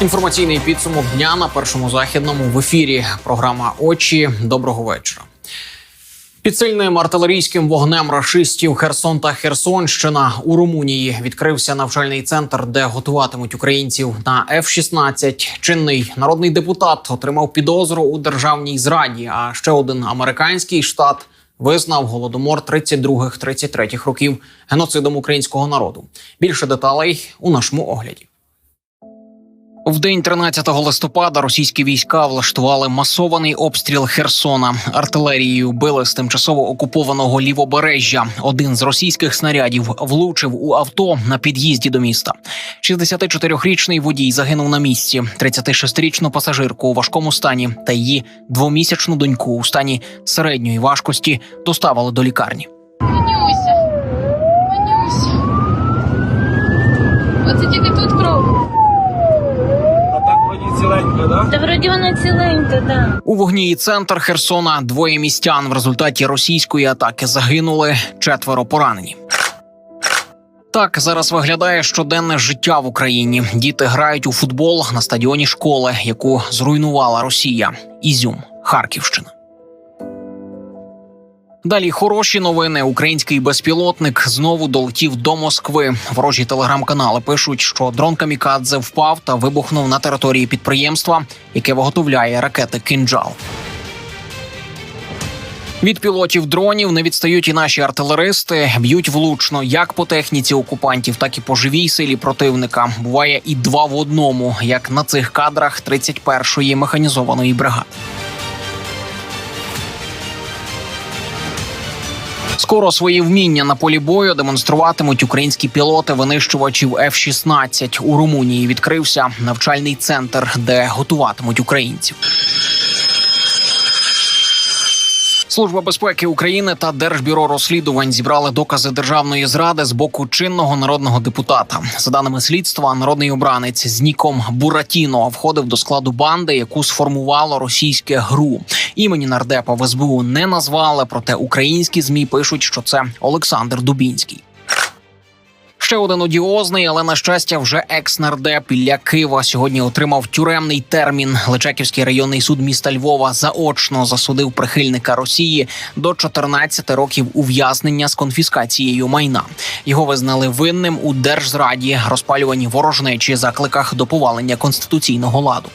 Інформаційний підсумок дня на першому західному в ефірі. Програма Очі. Доброго вечора. Під сильним артилерійським вогнем рашистів Херсон та Херсонщина у Румунії відкрився навчальний центр, де готуватимуть українців на F-16. Чинний народний депутат отримав підозру у державній зраді. А ще один американський штат визнав голодомор 32-33 років геноцидом українського народу. Більше деталей у нашому огляді. В день 13 листопада російські війська влаштували масований обстріл Херсона. Артилерією били з тимчасово окупованого лівобережжя. Один з російських снарядів влучив у авто на під'їзді до міста. 64-річний водій загинув на місці. 36-річну пасажирку у важкому стані та її двомісячну доньку у стані середньої важкості доставили до лікарні. Манюся. Манюся. Оце тільки тут кров. А так вроді ціленька, да? Та вроді вона ціленька, да. У вогні і центр Херсона двоє містян в результаті російської атаки загинули, четверо поранені. Так зараз виглядає щоденне життя в Україні. Діти грають у футбол на стадіоні школи, яку зруйнувала Росія. Ізюм, Харківщина. Далі хороші новини. Український безпілотник знову долетів до Москви. Ворожі телеграм-канали пишуть, що дрон Камікадзе впав та вибухнув на території підприємства, яке виготовляє ракети Кинджал. Від пілотів дронів не відстають і наші артилеристи. Б'ють влучно як по техніці окупантів, так і по живій силі противника. Буває і два в одному, як на цих кадрах 31-ї механізованої бригади. Скоро свої вміння на полі бою демонструватимуть українські пілоти винищувачів F-16. У Румунії відкрився навчальний центр, де готуватимуть українців. Служба безпеки України та Держбюро розслідувань зібрали докази державної зради з боку чинного народного депутата. За даними слідства, народний обранець з ніком Буратіно входив до складу банди, яку сформувало російське ГРУ. Імені нардепа в СБУ не назвали, проте українські змі пишуть, що це Олександр Дубінський. Ще один одіозний, але на щастя, вже екс-нардеп Ілля Кива сьогодні отримав тюремний термін. Личаківський районний суд міста Львова заочно засудив прихильника Росії до 14 років ув'язнення з конфіскацією майна. Його визнали винним у держзраді, розпалюванні ворожнечі, закликах до повалення конституційного ладу.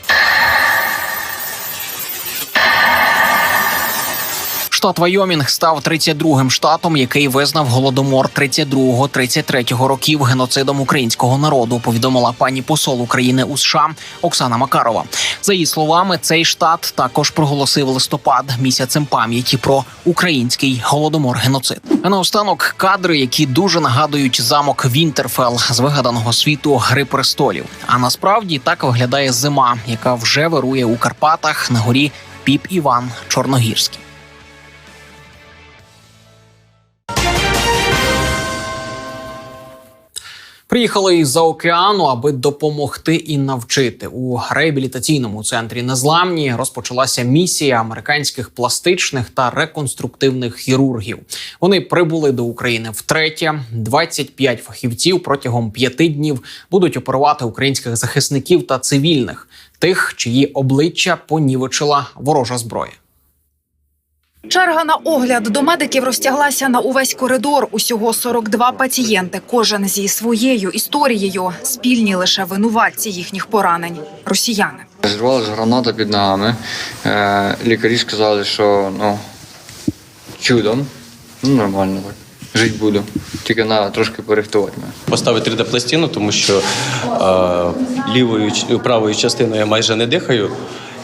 Штат Вайомінг став 32-м штатом, який визнав голодомор 32-33 років геноцидом українського народу. Повідомила пані посол України у США Оксана Макарова. За її словами, цей штат також проголосив листопад місяцем пам'яті про український голодомор геноцид. А наостанок кадри, які дуже нагадують замок Вінтерфел з вигаданого світу Гри престолів. А насправді так виглядає зима, яка вже вирує у Карпатах на горі Піп Іван Чорногірський. Приїхали із-за океану, аби допомогти і навчити у реабілітаційному центрі Незламні. Розпочалася місія американських пластичних та реконструктивних хірургів. Вони прибули до України втретє. 25 фахівців протягом п'яти днів будуть оперувати українських захисників та цивільних, тих, чиї обличчя понівечила ворожа зброя. Черга на огляд до медиків розтяглася на увесь коридор. Усього 42 пацієнти, кожен зі своєю історією, спільні лише винуватці їхніх поранень росіяни. Зірвалася граната під ногами. Е, лікарі сказали, що ну, чудом, ну нормально так. Жити буду. Тільки треба трошки порихтувати мене. Поставити 3D-пластину, тому що е, лівою правою частиною я майже не дихаю,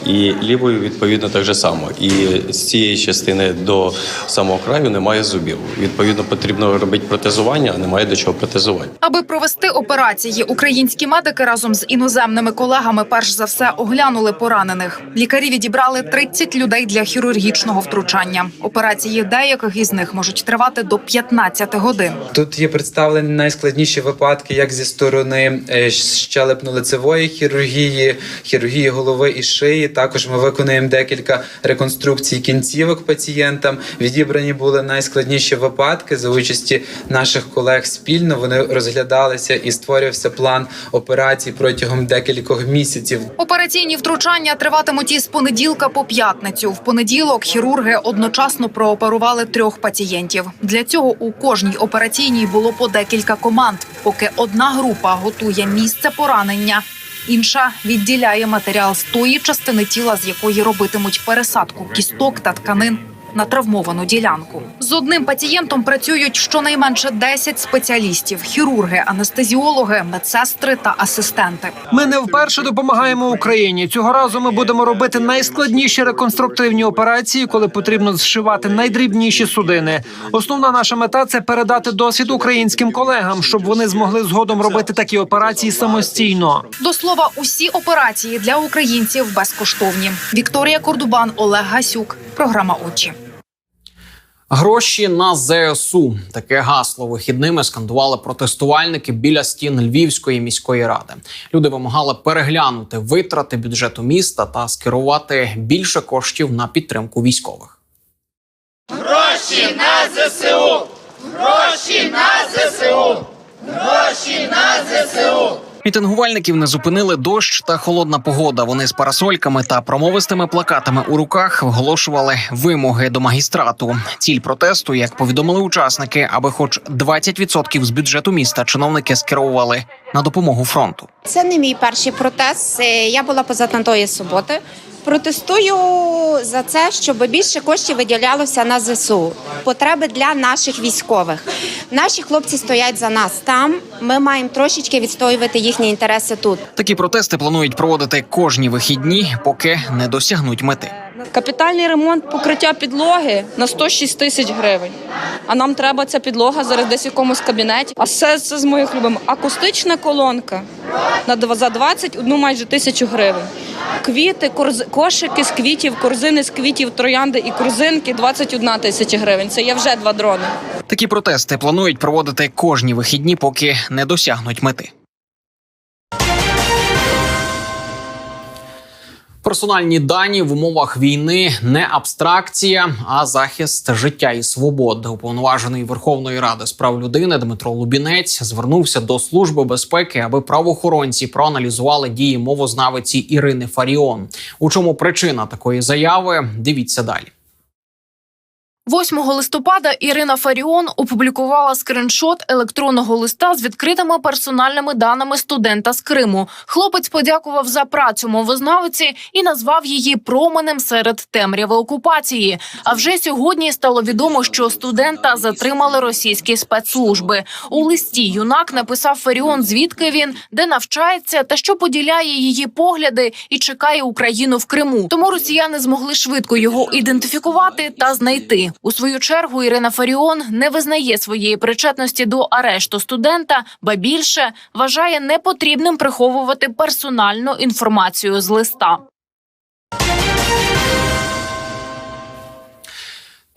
і лівою відповідно так же само. І з цієї частини до самого краю немає зубів. Відповідно, потрібно робити протезування, а немає до чого протезувати. Аби провести операції, українські медики разом з іноземними колегами перш за все оглянули поранених. Лікарі відібрали 30 людей для хірургічного втручання. Операції деяких із них можуть тривати до 15 годин. Тут є представлені найскладніші випадки, як зі сторони е, щелепно-лицевої хірургії, хірургії голови і шиї, Також ми виконуємо декілька реконструкцій кінцівок пацієнтам. Відібрані були найскладніші випадки за участі наших колег спільно. Вони розглядалися і створювався план операцій протягом декількох місяців. Операційні втручання триватимуть із понеділка по п'ятницю. В понеділок хірурги одночасно прооперували трьох пацієнтів. Для цього у кожній операційній було по декілька команд. Поки одна група готує місце поранення, інша відділяє матеріал з тої частини тіла, з якої робитимуть пересадку кісток та тканин. На травмовану ділянку з одним пацієнтом працюють щонайменше 10 спеціалістів: хірурги, анестезіологи, медсестри та асистенти. Ми не вперше допомагаємо Україні. Цього разу ми будемо робити найскладніші реконструктивні операції, коли потрібно зшивати найдрібніші судини. Основна наша мета це передати досвід українським колегам, щоб вони змогли згодом робити такі операції самостійно. До слова, усі операції для українців безкоштовні. Вікторія Кордубан, Олег Гасюк. Програма очі. Гроші на ЗСУ. Таке гасло вихідними скандували протестувальники біля стін Львівської міської ради. Люди вимагали переглянути витрати бюджету міста та скерувати більше коштів на підтримку військових. Мітингувальників не зупинили дощ та холодна погода. Вони з парасольками та промовистими плакатами у руках оголошували вимоги до магістрату. Ціль протесту, як повідомили учасники, аби хоч 20% з бюджету міста чиновники скеровували на допомогу фронту. Це не мій перший протест. Я була поза тої суботи. Протестую за це, щоб більше коштів виділялося на ЗСУ. Потреби для наших військових. Наші хлопці стоять за нас там. Ми маємо трошечки відстоювати їхні інтереси тут. Такі протести планують проводити кожні вихідні, поки не досягнуть мети. Капітальний ремонт покриття підлоги на 106 тисяч гривень. А нам треба ця підлога зараз десь в якомусь кабінеті. А все це з моїх любим. Акустична колонка на за 21 майже тисячу гривень. Квіти, корз... кошики з квітів, корзини з квітів, троянди і корзинки 21 тисяча гривень. Це є вже два дрони. Такі протести планують проводити кожні вихідні, поки не досягнуть мети. Персональні дані в умовах війни не абстракція, а захист життя і свобод. Уповноважений Верховної Ради з прав людини Дмитро Лубінець звернувся до служби безпеки, аби правоохоронці проаналізували дії мовознавиці Ірини Фаріон. У чому причина такої заяви? Дивіться далі. 8 листопада Ірина Фаріон опублікувала скриншот електронного листа з відкритими персональними даними студента з Криму. Хлопець подякував за працю мовознавиці і назвав її променем серед темряви окупації. А вже сьогодні стало відомо, що студента затримали російські спецслужби. У листі юнак написав Фаріон, звідки він, де навчається, та що поділяє її погляди і чекає Україну в Криму. Тому росіяни змогли швидко його ідентифікувати та знайти. У свою чергу Ірина Фаріон не визнає своєї причетності до арешту студента, ба більше вважає непотрібним приховувати персональну інформацію з листа.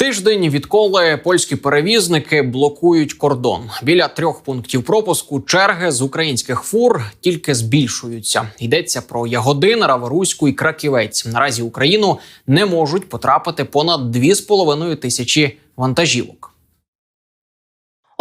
Тиждень відколи польські перевізники блокують кордон. Біля трьох пунктів пропуску черги з українських фур тільки збільшуються. Йдеться про Ягодин, Раворуську і Краківець. Наразі Україну не можуть потрапити понад 2,5 тисячі вантажівок.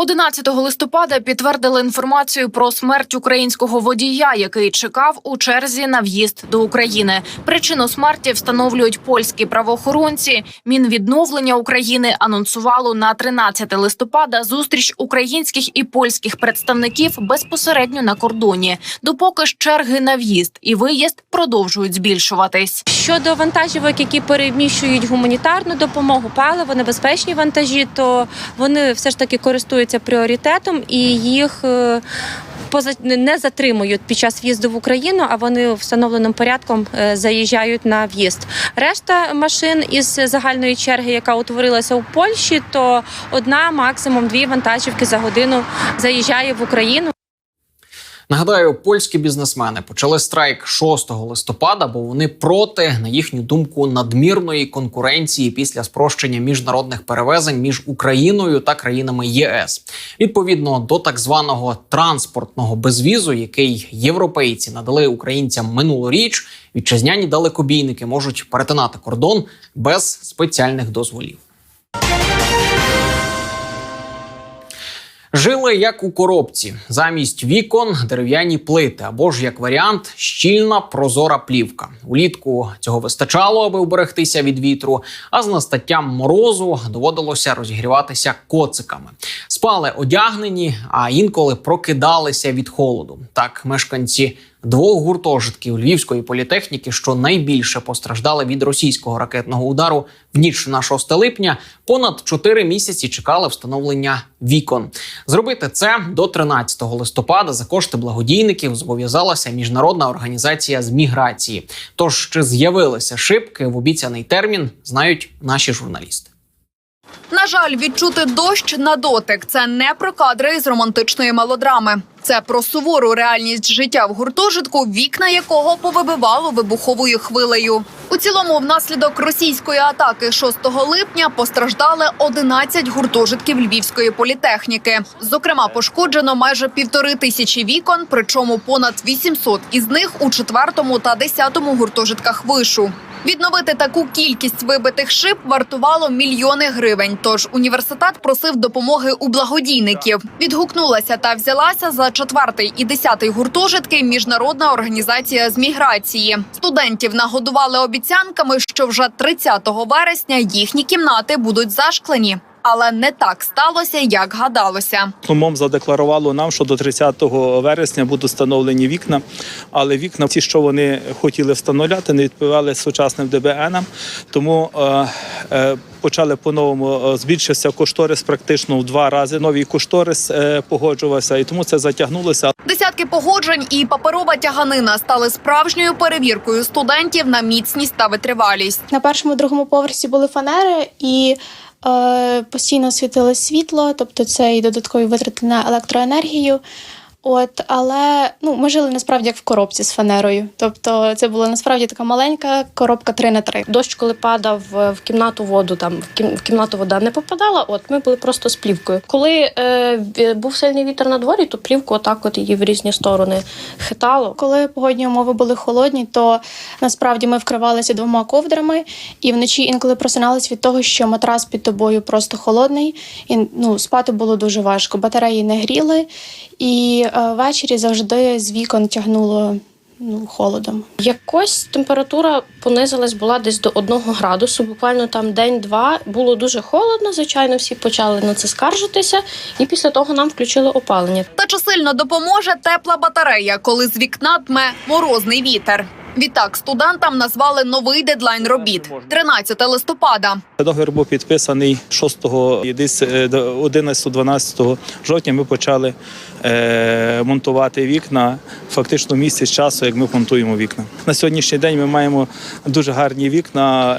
11 листопада підтвердили інформацію про смерть українського водія, який чекав у черзі на в'їзд до України. Причину смерті встановлюють польські правоохоронці. Мінвідновлення України анонсувало на 13 листопада зустріч українських і польських представників безпосередньо на кордоні. Допоки ж черги на в'їзд і виїзд продовжують збільшуватись. Щодо вантажівок, які переміщують гуманітарну допомогу, паливо, небезпечні вантажі, то вони все ж таки користуються пріоритетом і їх. е, не затримують під час в'їзду в Україну, а вони встановленим порядком е, заїжджають на в'їзд. Решта машин із загальної черги, яка утворилася у Польщі, то одна, максимум дві вантажівки за годину заїжджає в Україну. Нагадаю, польські бізнесмени почали страйк 6 листопада, бо вони проти, на їхню думку, надмірної конкуренції після спрощення міжнародних перевезень між Україною та країнами ЄС. Відповідно до так званого транспортного безвізу, який європейці надали українцям минулоріч, вітчизняні далекобійники можуть перетинати кордон без спеціальних дозволів. Жили як у коробці, замість вікон дерев'яні плити, або ж як варіант, щільна прозора плівка. Улітку цього вистачало, аби вберегтися від вітру. А з настаттям морозу доводилося розігріватися коциками. Спали одягнені, а інколи прокидалися від холоду. Так, мешканці двох гуртожитків Львівської політехніки, що найбільше постраждали від російського ракетного удару в ніч на 6 липня, понад 4 місяці чекали встановлення вікон. Зробити це до 13 листопада за кошти благодійників зобов'язалася міжнародна організація з міграції. Тож чи з'явилися шибки в обіцяний термін, знають наші журналісти. На жаль, відчути дощ на дотик це не про кадри з романтичної мелодрами. Це про сувору реальність життя в гуртожитку, вікна якого повибивало вибуховою хвилею. У цілому, внаслідок російської атаки 6 липня постраждали 11 гуртожитків Львівської політехніки. Зокрема, пошкоджено майже півтори тисячі вікон, причому понад 800 із них у четвертому та десятому гуртожитках вишу. Відновити таку кількість вибитих шиб вартувало мільйони гривень. Тож університет просив допомоги у благодійників. Відгукнулася та взялася за четвертий і десятий гуртожитки міжнародна організація з міграції. Студентів нагодували обіцянками, що вже 30 вересня їхні кімнати будуть зашклені. Але не так сталося, як гадалося. МОМ задекларувало нам, що до 30 вересня будуть встановлені вікна, але вікна, ті, що вони хотіли встановляти, не відповідали сучасним ДБНам. Тому е, е, почали по-новому е, збільшився кошторис практично в два рази. Новий кошторис е, погоджувався, і тому це затягнулося. Десятки погоджень і паперова тяганина стали справжньою перевіркою студентів на міцність та витривалість. На першому другому поверсі були фанери і постійно світили світло, тобто це і додаткові витрати на електроенергію. От, але ну, ми жили насправді як в коробці з фанерою. Тобто це була насправді така маленька коробка 3 на 3 Дощ, коли падав е, в кімнату воду, там в кім- в кімнату вода не попадала. От ми були просто з плівкою. Коли е, був сильний вітер на дворі, то плівку отак от її в різні сторони хитало. Коли погодні умови були холодні, то насправді ми вкривалися двома ковдрами, і вночі інколи просиналися від того, що матрас під тобою просто холодний, і ну, спати було дуже важко. Батареї не гріли, і е, ввечері завжди з вікон тягнуло ну, холодом. Якось температура понизилась була десь до одного градусу. Буквально там день-два було дуже холодно. Звичайно, всі почали на це скаржитися, і після того нам включили опалення. Та чи сильно допоможе тепла батарея, коли з вікна тме морозний вітер? Відтак студентам назвали новий дедлайн робіт 13 листопада. Договір був підписаний 6 і десь 11-12 жовтня. Ми почали е, монтувати вікна. Фактично місяць часу, як ми монтуємо вікна. На сьогоднішній день ми маємо дуже гарні вікна,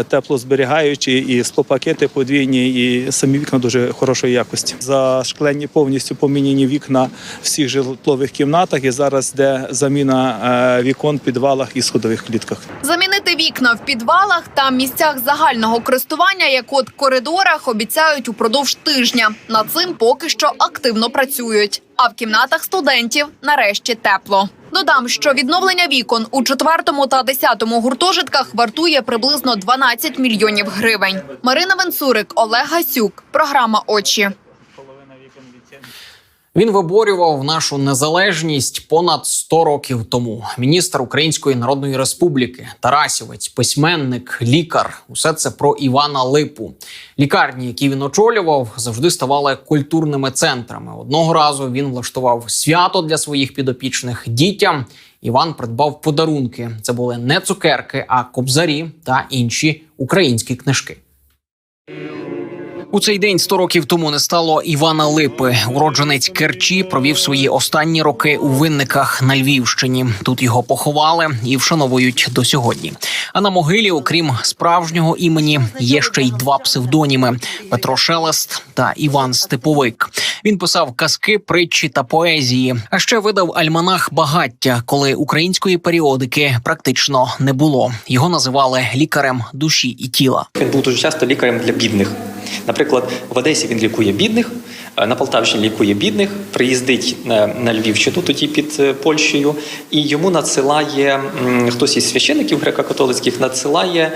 е, теплозберігаючі, і склопакети подвійні, і самі вікна дуже хорошої якості. Зашклені повністю поміняні вікна всіх житлових кімнатах. І зараз йде заміна е, вікон в підвалах і сходових клітках. Замінити вікна в підвалах та місцях загального користування, як от коридорах, обіцяють упродовж тижня. Над цим поки що активно працюють. А в кімнатах студентів нарешті тепло. Додам, що відновлення вікон у четвертому та десятому гуртожитках вартує приблизно 12 мільйонів гривень. Марина Венцурик, Олег Гасюк. Програма Очі. Він виборював нашу незалежність понад 100 років тому. Міністр Української Народної Республіки, Тарасівець, письменник, лікар. Усе це про Івана Липу. Лікарні, які він очолював, завжди ставали культурними центрами. Одного разу він влаштував свято для своїх підопічних дітям. Іван придбав подарунки. Це були не цукерки, а кобзарі та інші українські книжки. У цей день 100 років тому не стало Івана Липи. Уродженець Керчі провів свої останні роки у винниках на Львівщині. Тут його поховали і вшановують до сьогодні. А на могилі, окрім справжнього імені, є ще й два псевдоніми: Петро Шелест та Іван Степовик. Він писав казки, притчі та поезії. А ще видав альманах багаття, коли української періодики практично не було. Його називали лікарем душі і тіла. Він був дуже часто лікарем для бідних. Наприклад, в Одесі він лікує бідних, е, на Полтавщині лікує бідних, приїздить е, на Львівщину, тоді під е, Польщею, і йому надсилає хтось із священиків греко-католицьких, надсилає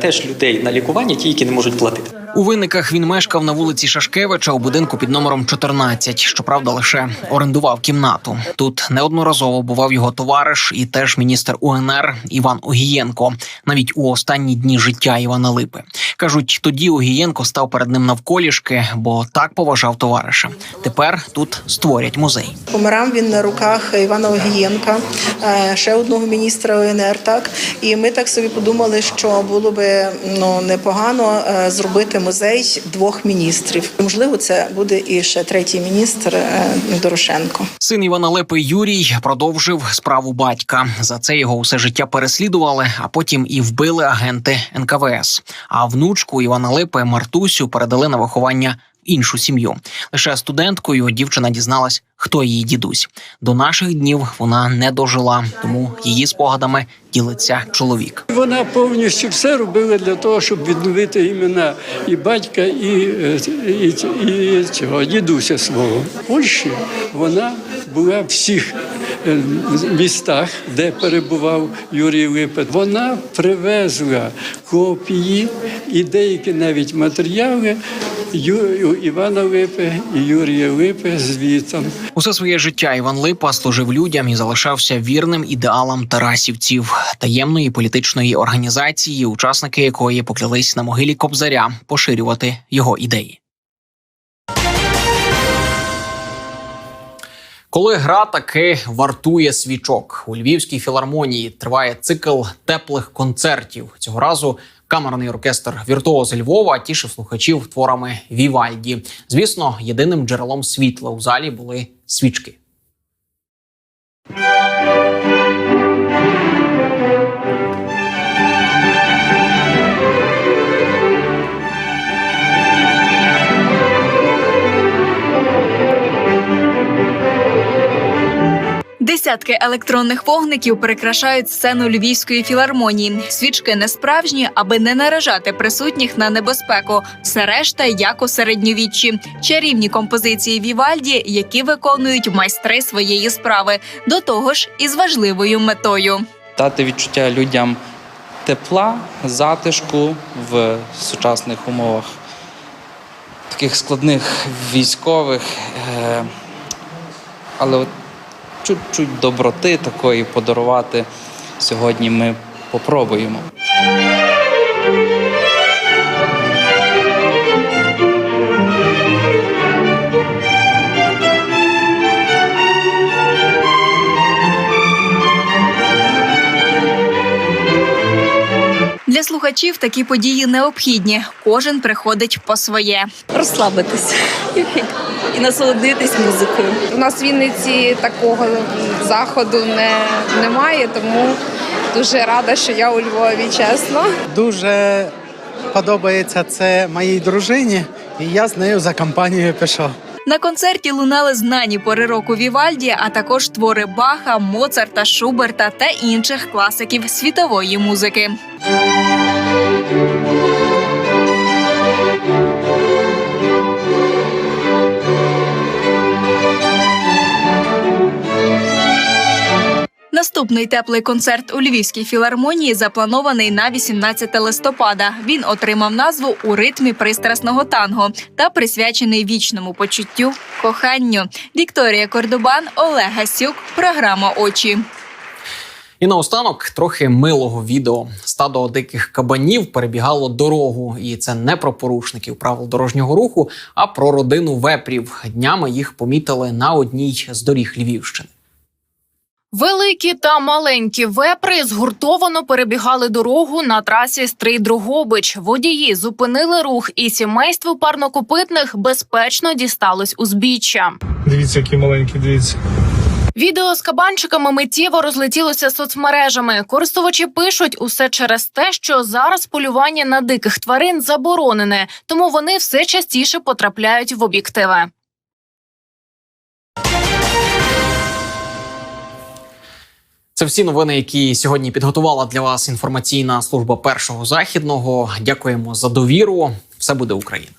теж людей на лікування, ті, які не можуть платити. У виниках він мешкав на вулиці Шашкевича у будинку під номером 14. Щоправда, лише орендував кімнату. Тут неодноразово бував його товариш і теж міністр УНР Іван Огієнко. Навіть у останні дні життя Івана Липи кажуть, тоді Огієнко став перед ним навколішки, бо так поважав товариша. Тепер тут створять музей. Помирав він на руках Івана Огієнка, е, ще одного міністра ОНР. Так і ми так собі подумали, що було би ну непогано е, зробити музей двох міністрів. Можливо, це буде і ще третій міністр е, Дорошенко. Син Івана Лепи Юрій продовжив справу батька. За це його усе життя переслідували, а потім і вбили агенти НКВС. А внучку Івана Лепи Мартусю передали на виховання іншу сім'ю. Лише студенткою дівчина дізналась, хто її дідусь. До наших днів вона не дожила, тому її спогадами ділиться чоловік. Вона повністю все робила для того, щоб відновити імена і батька, і, е, і, і цього дідуся свого. Польщі вона була в всіх е, містах, де перебував Юрій Липа. Вона привезла копії і деякі навіть матеріали Ю- Івана Липи і Юрія Липи звітом. Усе своє життя Іван Липа служив людям і залишався вірним ідеалам тарасівців, таємної політичної організації, учасники якої поклялись на могилі Кобзаря поширювати його ідеї. Коли гра таки вартує свічок у Львівській філармонії, триває цикл теплих концертів. Цього разу камерний оркестр Віртуоз Львова тішив слухачів творами Вівальді. Звісно, єдиним джерелом світла у залі були свічки. Десятки електронних вогників прикрашають сцену львівської філармонії. Свічки не справжні, аби не наражати присутніх на небезпеку. Все решта як у середньовіччі. Чарівні композиції Вівальді, які виконують майстри своєї справи, до того ж із важливою метою. дати відчуття людям тепла, затишку в сучасних умовах, таких складних військових, е, але от чуть-чуть доброти такої подарувати сьогодні ми попробуємо. Для слухачів такі події необхідні. Кожен приходить по своє. Розслабитись і насолодитись музикою. У нас в Вінниці такого заходу не, немає, тому дуже рада, що я у Львові, чесно. Дуже подобається це моїй дружині, і я з нею за компанією пішов. На концерті лунали знані пори року Вівальді, а також твори Баха, Моцарта, Шуберта та інших класиків світової музики. Наступний теплий концерт у Львівській філармонії запланований на 18 листопада. Він отримав назву у ритмі пристрасного танго та присвячений вічному почуттю коханню. Вікторія Кордобан, Олег Гасюк. Програма Очі. І наостанок трохи милого відео. Стадо диких кабанів перебігало дорогу, і це не про порушників правил дорожнього руху, а про родину вепрів. Днями їх помітили на одній з доріг Львівщини. Великі та маленькі вепри згуртовано перебігали дорогу на трасі Стрий-Дрогобич. Водії зупинили рух, і сімейству парнокопитних безпечно дісталось узбіччя. Дивіться, які маленькі, дивіться. Відео з кабанчиками миттєво розлетілося соцмережами. Користувачі пишуть усе через те, що зараз полювання на диких тварин заборонене, тому вони все частіше потрапляють в об'єктиви. Це всі новини, які сьогодні підготувала для вас інформаційна служба першого західного. Дякуємо за довіру. Все буде Україна.